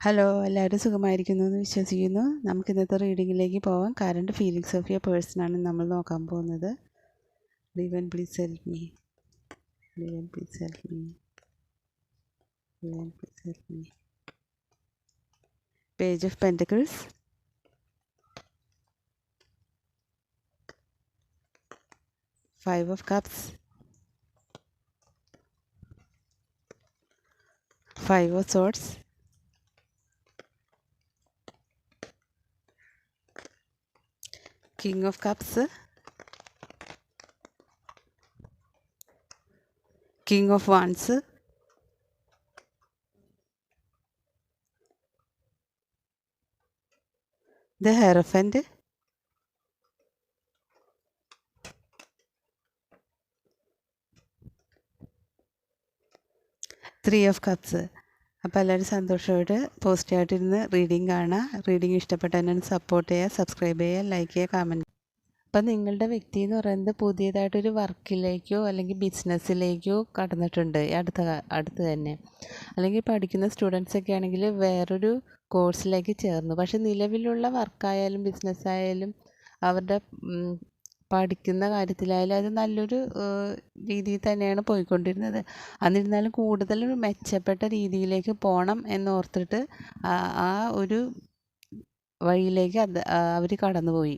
Hello എല്ലാവരും സുഖമായിരിക്കുന്നു എന്ന് വിശ്വസിക്കുന്നു. നമുക്ക് ഇന്നത്തെ റീഡിങ്ങിലേക്ക് പോവാം. Current feelings of your person ആണ് നമ്മൾ നോക്കാൻ പോകുന്നത്. Divine please help me divine please help me divine please help me page of pentacles five of cups five of swords king of cups. King of wands. The hierophant three of cups. അപ്പോൾ എല്ലാവരും സന്തോഷമായിട്ട് പോസിറ്റീവായിട്ടിരുന്ന് reading കാണുക reading ഇഷ്ടപ്പെട്ട എന്നെ support ചെയ്യുക subscribe ചെയ്യുക like ചെയ്യുക കമന്റ് അപ്പം നിങ്ങളുടെ വ്യക്തി എന്ന് പറയുന്നത് പുതിയതായിട്ടൊരു വർക്കിലേക്കോ അല്ലെങ്കിൽ ബിസിനസ്സിലേക്കോ കടന്നിട്ടുണ്ട്. അടുത്ത അടുത്ത് തന്നെ. അല്ലെങ്കിൽ പഠിക്കുന്ന സ്റ്റുഡൻസ് ഒക്കെ ആണെങ്കിൽ വേറൊരു കോഴ്സിലേക്ക് ചേർന്നു. പക്ഷേ നിലവിലുള്ള വർക്കായാലും ബിസിനസ്സായാലും അവരുടെ പഠിക്കുന്ന കാര്യത്തിലായാലും അത് നല്ലൊരു രീതിയിൽ തന്നെയാണ് പോയിക്കൊണ്ടിരുന്നത്. എന്നിരുന്നാലും കൂടുതൽ മെച്ചപ്പെട്ട രീതിയിലേക്ക് പോകണം എന്നോർത്തിട്ട് ആ ഒരു വഴിയിലേക്ക് അത് അവർ കടന്നുപോയി.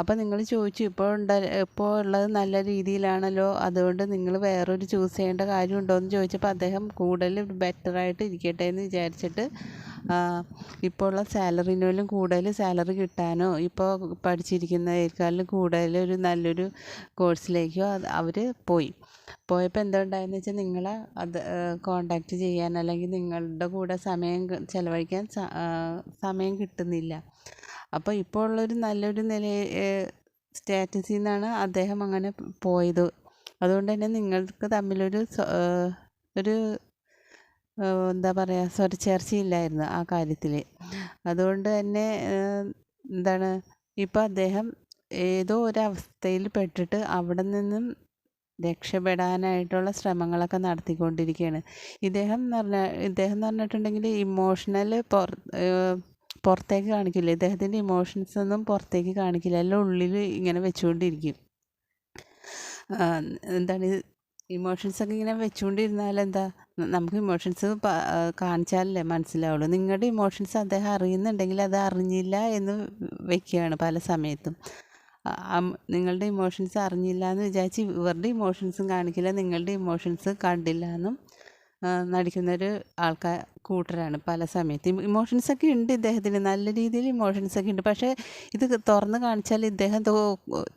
അപ്പോൾ നിങ്ങൾ ചോദിച്ചു ഇപ്പോൾ ഉണ്ട ഇപ്പോൾ ഉള്ളത് നല്ല രീതിയിലാണല്ലോ? അതുകൊണ്ട് നിങ്ങൾ വേറൊരു ചൂസ് ചെയ്യേണ്ട കാര്യമുണ്ടോ? എന്ന് ചോദിച്ചപ്പോൾ അദ്ദേഹം കൂടുതൽ ബെറ്ററായിട്ട് ഇരിക്കട്ടെ എന്ന് വിചാരിച്ചിട്ട് ഇപ്പോൾ ഉള്ള സാലറിനോലും കൂടുതൽ സാലറി കിട്ടാനോ ഇപ്പോൾ പഠിച്ചിരിക്കുന്നതിനേക്കാളും കൂടുതൽ ഒരു നല്ലൊരു കോഴ്സിലേക്കോ അവർ പോയി. പോയപ്പോൾ എന്താ ഉണ്ടായെന്ന് വെച്ചാൽ നിങ്ങളെ അത് കോണ്ടാക്റ്റ് ചെയ്യാൻ അല്ലെങ്കിൽ നിങ്ങളുടെ കൂടെ സമയം ചെലവഴിക്കാൻ സമയം കിട്ടുന്നില്ല. അപ്പോൾ ഇപ്പോൾ ഉള്ളൊരു നല്ലൊരു നില സ്റ്റാറ്റസിൽ നിന്നാണ് അദ്ദേഹം അങ്ങനെ പോയത്. അതുകൊണ്ട് തന്നെ നിങ്ങൾക്ക് തമ്മിലൊരു ഒരു എന്താ പറയുക സ്വരച്ചേർച്ചയില്ലായിരുന്നു ആ കാര്യത്തിൽ അതുകൊണ്ട് തന്നെ എന്താണ് ഇപ്പോൾ അദ്ദേഹം ഏതോ ഒരു അവസ്ഥയിൽ പെട്ടിട്ട് അവിടെ നിന്നും രക്ഷപ്പെടാനായിട്ടുള്ള ശ്രമങ്ങളൊക്കെ നടത്തിക്കൊണ്ടിരിക്കുകയാണ് ഇദ്ദേഹം എന്ന് പറഞ്ഞാൽ ഇദ്ദേഹം എന്ന് പറഞ്ഞിട്ടുണ്ടെങ്കിൽ ഇമോഷണൽ പുറ പുറത്തേക്ക് കാണിക്കില്ല. ഇദ്ദേഹത്തിന്റെ ഇമോഷൻസ് ഒന്നും പുറത്തേക്ക് കാണിക്കില്ല. എല്ലാം ഉള്ളിൽ ഇങ്ങനെ വെച്ചുകൊണ്ടിരിക്കും. എന്താണ് ഇമോഷൻസ് ഒക്കെ ഇങ്ങനെ വെച്ചുകൊണ്ടിരുന്നാൽ എന്താ നമുക്ക് ഇമോഷൻസ് കാണിച്ചാലല്ലേ മനസ്സിലാവുള്ളൂ. നിങ്ങളുടെ ഇമോഷൻസ് അദ്ദേഹം അറിയുന്നുണ്ടെങ്കിൽ അത് അറിഞ്ഞില്ല എന്ന് വെക്കുകയാണ് പല സമയത്തും. നിങ്ങളുടെ ഇമോഷൻസ് അറിഞ്ഞില്ല എന്ന് വിചാരിച്ച് ഇവരുടെ ഇമോഷൻസും കാണിക്കില്ല നിങ്ങളുടെ ഇമോഷൻസ് കണ്ടില്ല എന്നും നടിക്കുന്നൊരു ആൾക്കാർ കൂട്ടരാണ് പല സമയത്തും. ഇമോഷൻസ് ഒക്കെ ഉണ്ട് ഇദ്ദേഹത്തിന്. നല്ല രീതിയിൽ ഇമോഷൻസ് ഒക്കെ ഉണ്ട്. പക്ഷേ ഇത് തുറന്ന് കാണിച്ചാൽ ഇദ്ദേഹം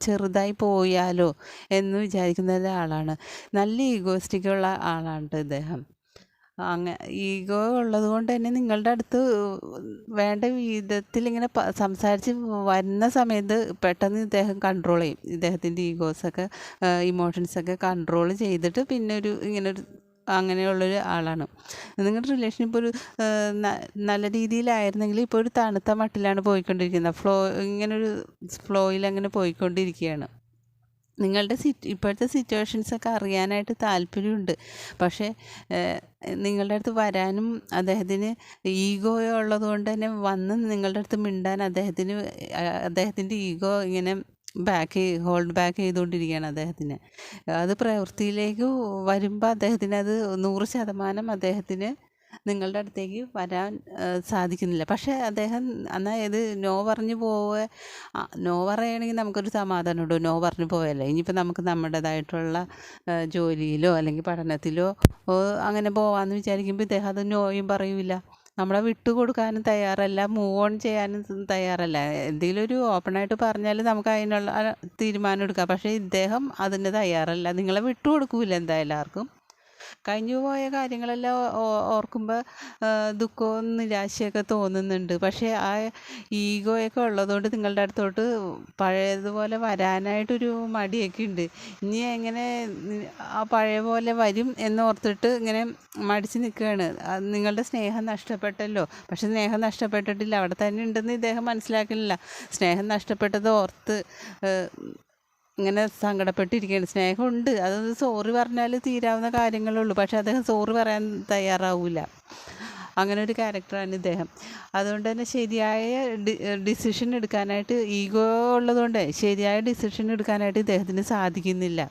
ചെറുതായി പോയാലോ എന്ന് വിചാരിക്കുന്ന ഒരാളാണ്. നല്ല ഈഗോസ്റ്റിക്കുള്ള ആളാണ് ഇദ്ദേഹം. അങ്ങ ഈഗോ ഉള്ളത് കൊണ്ട് തന്നെ നിങ്ങളുടെ അടുത്ത് വേണ്ട വിധത്തിൽ ഇങ്ങനെ സംസാരിച്ച് വരുന്ന സമയത്ത് പെട്ടെന്ന് ഇദ്ദേഹം കൺട്രോൾ ചെയ്യും. ഇദ്ദേഹത്തിന്റെ ഈഗോസൊക്കെ ഇമോഷൻസൊക്കെ കൺട്രോൾ ചെയ്തിട്ട് പിന്നെ ഒരു ഇങ്ങനെ ഒരു അങ്ങനെയുള്ളൊരു ആളാണ്. നിങ്ങളുടെ റിലേഷൻ ഇപ്പോൾ ഒരു നല്ല രീതിയിലായിരുന്നെങ്കിൽ ഇപ്പോൾ ഒരു തണുത്ത മട്ടിലാണ് പോയിക്കൊണ്ടിരിക്കുന്നത്. ഫ്ലോ ഇങ്ങനൊരു ഫ്ലോയിൽ അങ്ങനെ പോയിക്കൊണ്ടിരിക്കുകയാണ് നിങ്ങളുടെ സിറ്റ് ഇപ്പോഴത്തെ സിറ്റുവേഷൻസൊക്കെ അറിയാനായിട്ട് താല്പര്യമുണ്ട്. പക്ഷേ നിങ്ങളുടെ അടുത്ത് വരാനും അദ്ദേഹത്തിന് ഈഗോ ഉള്ളത് കൊണ്ട് തന്നെ വന്ന് നിങ്ങളുടെ അടുത്ത് മിണ്ടാൻ അദ്ദേഹത്തിന് അദ്ദേഹത്തിന്റെ ഈഗോ ഇങ്ങനെ ബാക്ക് ഹോൾഡ് ബാക്ക് ചെയ്തുകൊണ്ടിരിക്കുകയാണ് അദ്ദേഹത്തിന്. അത് പ്രവൃത്തിയിലേക്ക് വരുമ്പോൾ അദ്ദേഹത്തിന് അത് നൂറ് ശതമാനം അദ്ദേഹത്തിന് നിങ്ങളുടെ അടുത്തേക്ക് വരാൻ സാധിക്കുന്നില്ല. പക്ഷേ അദ്ദേഹം എന്നാൽ ഇത് നോ പറഞ്ഞു പോവുക നോ പറയുകയാണെങ്കിൽ നമുക്കൊരു സമാധാനമുണ്ട് നോ പറഞ്ഞു പോയല്ലേ ഇനിയിപ്പോൾ നമുക്ക് നമ്മുടേതായിട്ടുള്ള ജോലിയിലോ അല്ലെങ്കിൽ പഠനത്തിലോ അങ്ങനെ പോവാമെന്ന് വിചാരിക്കുമ്പോൾ ഇദ്ദേഹം അത് നോയും പറയൂല നമ്മളെ വിട്ടുകൊടുക്കാനും തയ്യാറല്ല മൂവ് ഓൺ ചെയ്യാനും തയ്യാറല്ല. എന്തെങ്കിലും ഒരു ഓപ്പണായിട്ട് പറഞ്ഞാൽ നമുക്ക് അതിനുള്ള തീരുമാനം എടുക്കാം. പക്ഷേ ഇദ്ദേഹം അതിന് തയ്യാറല്ല. നിങ്ങളെ വിട്ടുകൊടുക്കില്ല എന്തായാലും ആർക്കും. കഴിഞ്ഞു പോയ കാര്യങ്ങളെല്ലാം ഓർക്കുമ്പോൾ ദുഃഖവും നിരാശയൊക്കെ തോന്നുന്നുണ്ട്. പക്ഷേ ആ ഈഗോയൊക്കെ ഉള്ളതുകൊണ്ട് നിങ്ങളുടെ അടുത്തോട്ട് പഴയതുപോലെ വരാനായിട്ടൊരു മടിയൊക്കെ ഉണ്ട്. ഇനി എങ്ങനെ ആ പഴയ പോലെ വരും എന്ന് എന്നോർത്തിട്ട് ഇങ്ങനെ മടിച്ച് നിൽക്കുകയാണ്. നിങ്ങളുടെ സ്നേഹം നഷ്ടപ്പെട്ടല്ലോ. പക്ഷെ സ്നേഹം നഷ്ടപ്പെട്ടിട്ടില്ല. അവിടെ തന്നെ ഉണ്ടെന്ന് ഇദ്ദേഹം മനസ്സിലാക്കുന്നില്ല. സ്നേഹം നഷ്ടപ്പെട്ടത് ഓർത്ത് ഇങ്ങനെ സങ്കടപ്പെട്ടിരിക്കുകയാണ്. സ്നേഹമുണ്ട്. അത് സോറി പറഞ്ഞാൽ തീരാവുന്ന കാര്യങ്ങളുള്ളൂ. പക്ഷെ അദ്ദേഹം സോറി പറയാൻ തയ്യാറാവില്ല അങ്ങനെ ഒരു ക്യാരക്ടറാണ് ഇദ്ദേഹം. അതുകൊണ്ട് തന്നെ ശരിയായ ഡിസിഷൻ എടുക്കാനായിട്ട് ഈഗോ ഉള്ളതുകൊണ്ട് ശരിയായ ഡിസിഷൻ എടുക്കാനായിട്ട് ഇദ്ദേഹത്തിന് സാധിക്കുന്നില്ല.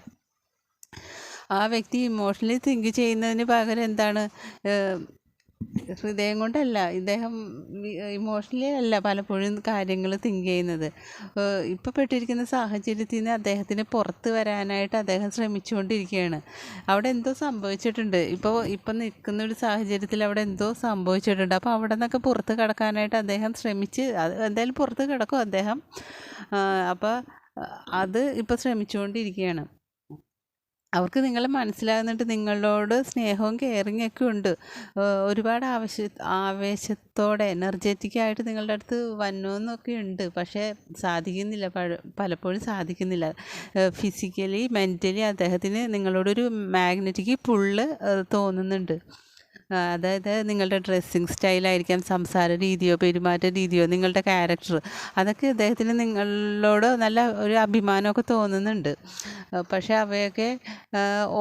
ആ വ്യക്തി ഇമോഷണലി തിങ്ക് ചെയ്യുന്നതിന് പകരം എന്താണ് ഹൃദയം കൊണ്ടല്ല. ഇദ്ദേഹം ഇമോഷണലി അല്ല പലപ്പോഴും കാര്യങ്ങൾ തിങ്ക് ചെയ്യുന്നത്. ഇപ്പോൾ പെട്ടിരിക്കുന്ന സാഹചര്യത്തിൽ നിന്ന് അദ്ദേഹത്തിന് പുറത്ത് വരാനായിട്ട് അദ്ദേഹം ശ്രമിച്ചുകൊണ്ടിരിക്കുകയാണ് അവിടെ എന്തോ സംഭവിച്ചിട്ടുണ്ട്. ഇപ്പോൾ ഇപ്പം നിൽക്കുന്ന ഒരു സാഹചര്യത്തിൽ അവിടെ എന്തോ സംഭവിച്ചിട്ടുണ്ട്. അപ്പോൾ അവിടെ നിന്നൊക്കെ പുറത്ത് കിടക്കാനായിട്ട് അദ്ദേഹം ശ്രമിച്ച് അത് എന്തായാലും പുറത്ത് കിടക്കും അദ്ദേഹം. അപ്പോൾ അത് ഇപ്പോൾ ശ്രമിച്ചുകൊണ്ടിരിക്കുകയാണ് അവർക്ക് നിങ്ങളെ മനസ്സിലാകുന്നുണ്ട് നിങ്ങളോട് സ്നേഹവും കെയറിങ് ഒക്കെ ഉണ്ട്. ഒരുപാട് ആവശ്യ ആവേശത്തോടെ എനർജറ്റിക് ആയിട്ട് നിങ്ങളുടെ അടുത്ത് വന്നോന്നൊക്കെ ഉണ്ട്. പക്ഷേ സാധിക്കുന്നില്ല പലപ്പോഴും സാധിക്കുന്നില്ല. ഫിസിക്കലി മെന്റലി അദ്ദേഹത്തിന് നിങ്ങളോടൊരു മാഗ്നറ്റിക് പുള്ള് തോന്നുന്നുണ്ട്. അതായത് നിങ്ങളുടെ ഡ്രസ്സിങ് സ്റ്റൈലായിരിക്കാം സംസാര രീതിയോ പെരുമാറ്റ രീതിയോ നിങ്ങളുടെ ക്യാരക്ടർ അതൊക്കെ അദ്ദേഹത്തിന് നിങ്ങളോട് നല്ല ഒരു അഭിമാനമൊക്കെ തോന്നുന്നുണ്ട്. പക്ഷേ അവയൊക്കെ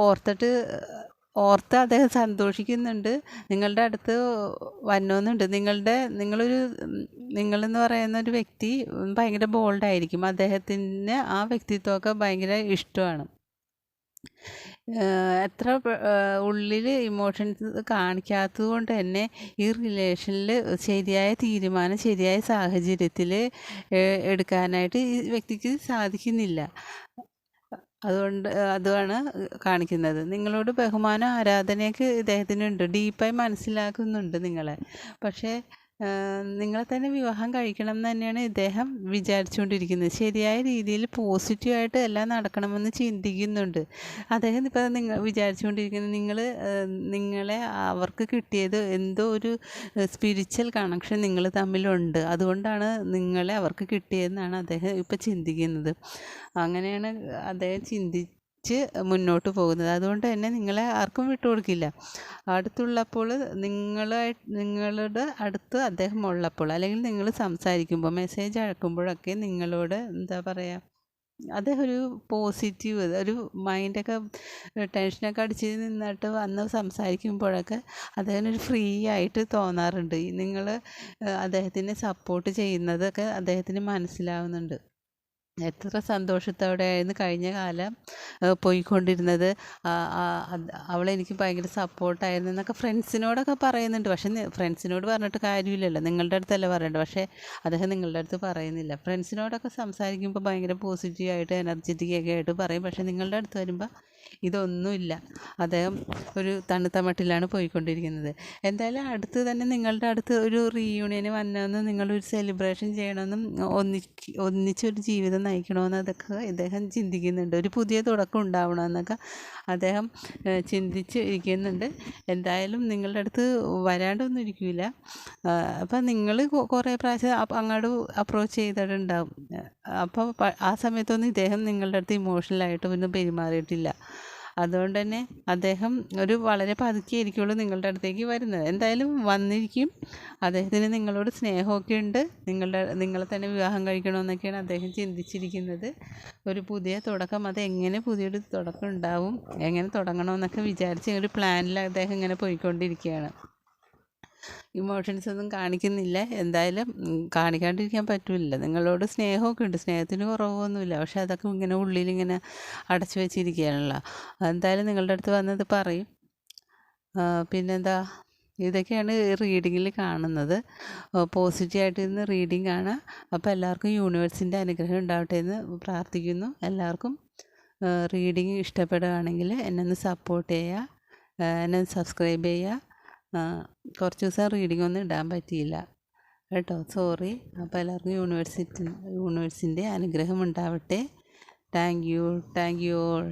ഓർത്തിട്ട് ഓർത്ത് അദ്ദേഹം സന്തോഷിക്കുന്നുണ്ട്. നിങ്ങളുടെ അടുത്ത് വന്നോന്നുണ്ട്. നിങ്ങളുടെ നിങ്ങളൊരു നിങ്ങളെന്ന് പറയുന്ന ഒരു വ്യക്തി ഭയങ്കര ബോൾഡായിരിക്കും അദ്ദേഹത്തിന് ആ വ്യക്തിത്വമൊക്കെ ഭയങ്കര ഇഷ്ടമാണ്. എത്ര ഉള്ളിൽ ഇമോഷൻസ് കാണിക്കാത്തത് കൊണ്ട് തന്നെ ഈ റിലേഷനിൽ ശരിയായ തീരുമാനം ശരിയായ സാഹചര്യത്തിൽ എടുക്കാനായിട്ട് ഈ വ്യക്തിക്ക് സാധിക്കുന്നില്ല. അതുകൊണ്ട് അതുമാണ് കാണിക്കുന്നത്. നിങ്ങളോട് ബഹുമാനം ആരാധനയൊക്കെ ഇദ്ദേഹത്തിനുണ്ട്. ഡീപ്പായി മനസ്സിലാക്കുന്നുണ്ട് നിങ്ങളെ. പക്ഷേ നിങ്ങളെ തന്നെ വിവാഹം കഴിക്കണം എന്ന് തന്നെയാണ് ഇദ്ദേഹം വിചാരിച്ചുകൊണ്ടിരിക്കുന്നത്. ശരിയായ രീതിയിൽ പോസിറ്റീവായിട്ട് എല്ലാം നടക്കണമെന്ന് ചിന്തിക്കുന്നുണ്ട്. അദ്ദേഹം ഇപ്പോൾ നിങ്ങൾ വിചാരിച്ചുകൊണ്ടിരിക്കുന്നത് നിങ്ങൾ നിങ്ങളെ അവർക്ക് കിട്ടിയത് എന്തോ ഒരു സ്പിരിച്വൽ കണക്ഷൻ നിങ്ങൾ തമ്മിലുണ്ട്. അതുകൊണ്ടാണ് നിങ്ങളെ അവർക്ക് കിട്ടിയതെന്നാണ് അദ്ദേഹം ഇപ്പോൾ ചിന്തിക്കുന്നത്. അങ്ങനെയാണ് അദ്ദേഹം ചിന്തി മുന്നോട്ട് പോകുന്നത്. അതുകൊണ്ട് തന്നെ നിങ്ങളെ ആർക്കും വിട്ടുകൊടുക്കില്ല അടുത്തുള്ളപ്പോൾ നിങ്ങളായി നിങ്ങളുടെ അടുത്ത് അദ്ദേഹം ഉള്ളപ്പോൾ അല്ലെങ്കിൽ നിങ്ങൾ സംസാരിക്കുമ്പോൾ മെസ്സേജ് അയക്കുമ്പോഴൊക്കെ നിങ്ങളോട് എന്താ പറയുക അദ്ദേഹം ഒരു പോസിറ്റീവ് ഒരു മൈൻഡൊക്കെ ടെൻഷനൊക്കെ അടിച്ച് നിന്നിട്ട് വന്ന് സംസാരിക്കുമ്പോഴൊക്കെ അദ്ദേഹം ഒരു ഫ്രീ ആയിട്ട് തോന്നാറുണ്ട്. നിങ്ങൾ അദ്ദേഹത്തിനെ സപ്പോർട്ട് ചെയ്യുന്നതൊക്കെ അദ്ദേഹത്തിന് മനസ്സിലാവുന്നുണ്ട്. എത്ര സന്തോഷത്തോടെയായിരുന്നു കഴിഞ്ഞ കാലം പോയിക്കൊണ്ടിരുന്നത്. അവളെനിക്ക് ഭയങ്കര സപ്പോർട്ടായിരുന്നു എന്നൊക്കെ ഫ്രണ്ട്സിനോടൊക്കെ പറയുന്നുണ്ട്. പക്ഷേ ഫ്രണ്ട്സിനോട് പറഞ്ഞിട്ട് കാര്യമില്ലല്ലോ. നിങ്ങളുടെ അടുത്തല്ല പറയേണ്ടത്. പക്ഷേ അദ്ദേഹം നിങ്ങളുടെ അടുത്ത് പറയുന്നില്ല. ഫ്രണ്ട്സിനോടൊക്കെ സംസാരിക്കുമ്പോൾ ഭയങ്കര പോസിറ്റീവായിട്ട് എനർജറ്റിക്കൊക്കെ ആയിട്ട് പറയും. പക്ഷേ നിങ്ങളുടെ അടുത്ത് വരുമ്പോൾ ഇതൊന്നുമില്ല. അദ്ദേഹം ഒരു തണുത്ത മട്ടിലാണ് പോയിക്കൊണ്ടിരിക്കുന്നത്. എന്തായാലും അടുത്ത് തന്നെ നിങ്ങളുടെ അടുത്ത് ഒരു റീയൂണിയന് വന്നതെന്നും നിങ്ങളൊരു സെലിബ്രേഷൻ ചെയ്യണമെന്നും ഒന്നിച്ച് ഒന്നിച്ചൊരു ജീവിതം നയിക്കണമെന്ന് അതൊക്കെ ഇദ്ദേഹം ചിന്തിക്കുന്നുണ്ട്. ഒരു പുതിയ തുടക്കം ഉണ്ടാവണമെന്നൊക്കെ അദ്ദേഹം ചിന്തിച്ച് ഇരിക്കുന്നുണ്ട്. എന്തായാലും നിങ്ങളുടെ അടുത്ത് വരാണ്ടൊന്നും ഇരിക്കില്ല അപ്പം നിങ്ങൾ കുറേ പ്രാവശ്യം അങ്ങോട്ട് അപ്രോച്ച് ചെയ്തിട്ടുണ്ടാവും. അപ്പോൾ ആ സമയത്തൊന്നും ഇദ്ദേഹം നിങ്ങളുടെ അടുത്ത് ഇമോഷണലായിട്ട് ഒന്നും പെരുമാറിയിട്ടില്ല. അതുകൊണ്ട് തന്നെ അദ്ദേഹം ഒരു വളരെ പതുക്കെ ആയിരിക്കുള്ളൂ നിങ്ങളുടെ അടുത്തേക്ക് വരുന്നത്. എന്തായാലും വന്നിരിക്കും. അദ്ദേഹത്തിന് നിങ്ങളോട് സ്നേഹമൊക്കെ ഉണ്ട്. നിങ്ങളുടെ നിങ്ങളെ തന്നെ വിവാഹം കഴിക്കണമെന്നൊക്കെയാണ് അദ്ദേഹം ചിന്തിച്ചിരിക്കുന്നത്. ഒരു പുതിയ തുടക്കം. അത് എങ്ങനെ പുതിയൊരു തുടക്കം ഉണ്ടാവും? എങ്ങനെ തുടങ്ങണമെന്നൊക്കെ വിചാരിച്ച് ഒരു പ്ലാനിൽ അദ്ദേഹം ഇങ്ങനെ പോയിക്കൊണ്ടിരിക്കുകയാണ്. ഇമോഷൻസ് ഒന്നും കാണിക്കുന്നില്ല. എന്തായാലും കാണിക്കാണ്ടിരിക്കാൻ പറ്റില്ല. നിങ്ങളോട് സ്നേഹമൊക്കെ ഉണ്ട്. സ്നേഹത്തിന് കുറവൊന്നുമില്ല. പക്ഷേ അതൊക്കെ ഇങ്ങനെ ഉള്ളിലിങ്ങനെ അടച്ചു വെച്ചിരിക്കുകയാണല്ലോ. എന്തായാലും നിങ്ങളുടെ അടുത്ത് വന്നത് പറയും. പിന്നെന്താ? ഇതൊക്കെയാണ് റീഡിങ്ങിൽ കാണുന്നത്. പോസിറ്റീവായിട്ട് ഇന്ന് റീഡിങ് കാണാം അപ്പോൾ എല്ലാവർക്കും യൂണിവേഴ്സിന്റെ അനുഗ്രഹം ഉണ്ടാവട്ടെ എന്ന് പ്രാർത്ഥിക്കുന്നു. എല്ലാവർക്കും റീഡിങ് ഇഷ്ടപ്പെടുകയാണെങ്കിൽ എന്നെ ഒന്ന് സപ്പോർട്ട് ചെയ്യുക. എന്നെ സബ്സ്ക്രൈബ് ചെയ്യുക. കുറച്ച് ദിവസം റീഡിംഗ് ഒന്നും ഇടാൻ പറ്റിയില്ല കേട്ടോ. സോറി അപ്പോൾ എല്ലാവർക്കും യൂണിവേഴ്സിറ്റി യൂണിവേഴ്സിന്റെ അനുഗ്രഹം ഉണ്ടാവട്ടെ. Thank you thank you all